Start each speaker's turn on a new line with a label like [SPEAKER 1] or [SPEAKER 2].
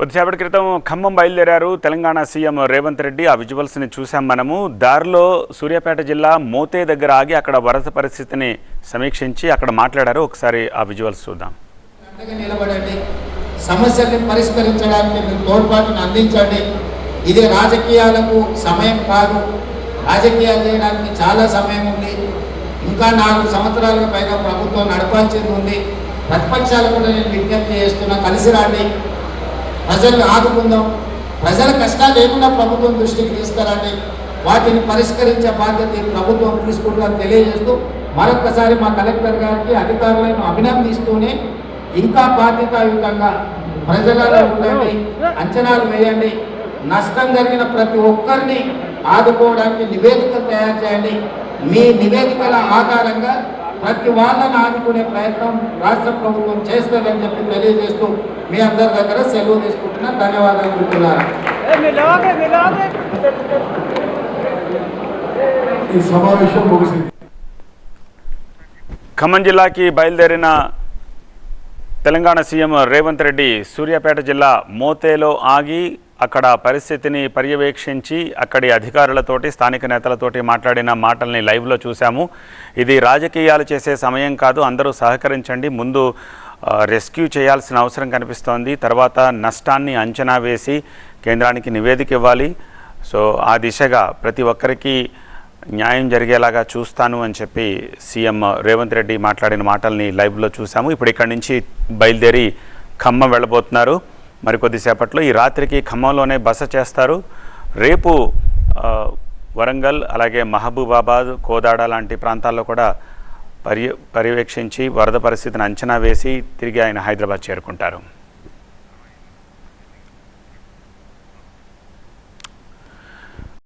[SPEAKER 1] కొద్దిసేపటి క్రితం ఖమ్మం బయలుదేరారు తెలంగాణ సీఎం రేవంత్ రెడ్డి. ఆ విజువల్స్ని చూసాం మనము. దారిలో సూర్యాపేట జిల్లా మోతే దగ్గర ఆగి అక్కడ వరద పరిస్థితిని సమీక్షించి అక్కడ మాట్లాడారు. ఒకసారి ఆ విజువల్స్ చూద్దాం.
[SPEAKER 2] నిలబడండి. సమస్యల్ని పరిష్కరించడానికి మీరు తోడ్పాటును అందించండి. ఇది రాజకీయాలకు సమయం కాదు. రాజకీయాలు చేయడానికి చాలా సమయం ఉంది. ఇంకా నాలుగు సంవత్సరాలకు పైగా ప్రభుత్వం నడపాల్సింది ఉంది. ప్రతిపక్షాలు కూడా నేను విజ్ఞప్తి చేస్తున్నా కలిసి రాండి. ప్రజలు ఆదుకుందాం. ప్రజల కష్టాలు లేకుండా ప్రభుత్వం దృష్టికి తీసుకురండి. వాటిని పరిష్కరించే బాధ్యత ప్రభుత్వం తీసుకుంటుందని తెలియజేస్తూ మరొకసారి మా కలెక్టర్ గారికి అధికారులను అభినందిస్తూనే ఇంకా బాధ్యతాయుతంగా ప్రజలలో ఉండండి అంచనాలు వేయండి. నష్టం జరిగిన ప్రతి ఒక్కరిని ఆదుకోవడానికి నివేదిక తయారు చేయండి. మీ నివేదికల ఆధారంగా ప్రతి వాళ్ళని ఆదుకునే ప్రయత్నం రాష్ట్ర ప్రభుత్వం చేస్తుందని చెప్పి తెలియజేస్తూ మీ అందరి దగ్గర సెలవు తీసుకుంటున్నా. ధన్యవాదాలు
[SPEAKER 3] ఈ సమావేశం ముగిసింది.
[SPEAKER 1] ఖమ్మం జిల్లాకి బయలుదేరిన తెలంగాణ సీఎం రేవంత్ రెడ్డి సూర్యాపేట జిల్లా మోతేలో ఆగి అక్కడ పరిస్థితిని పర్యవేక్షించి అక్కడి అధికారులతోటి స్థానిక నేతలతోటి మాట్లాడిన మాటల్ని లైవ్లో చూశాము. ఇది రాజకీయాలు చేసే సమయం కాదు అందరూ సహకరించండి. ముందు రెస్క్యూ చేయాల్సిన అవసరం కనిపిస్తోంది. తర్వాత నష్టాన్ని అంచనా వేసి కేంద్రానికి నివేదిక ఇవ్వాలి. సో ఆ దిశగా ప్రతి ఒక్కరికి న్యాయం జరిగేలాగా చూస్తాను అని చెప్పి సీఎం రేవంత్ రెడ్డి మాట్లాడిన మాటల్ని లైవ్లో చూసాము ఇప్పుడు ఇక్కడి నుంచి బయలుదేరి ఖమ్మం వెళ్ళబోతున్నారు. మరి కొద్దిసేపట్లో ఈ రాత్రికి ఖమ్మంలోనే బస చేస్తారు. రేపు వరంగల్ అలాగే మహబూబాబాద్ కోదాడ లాంటి ప్రాంతాల్లో కూడా పర్య పర్యవేక్షించి వరద పరిస్థితిని అంచనా వేసి తిరిగి ఆయన హైదరాబాద్ చేరుకుంటారు.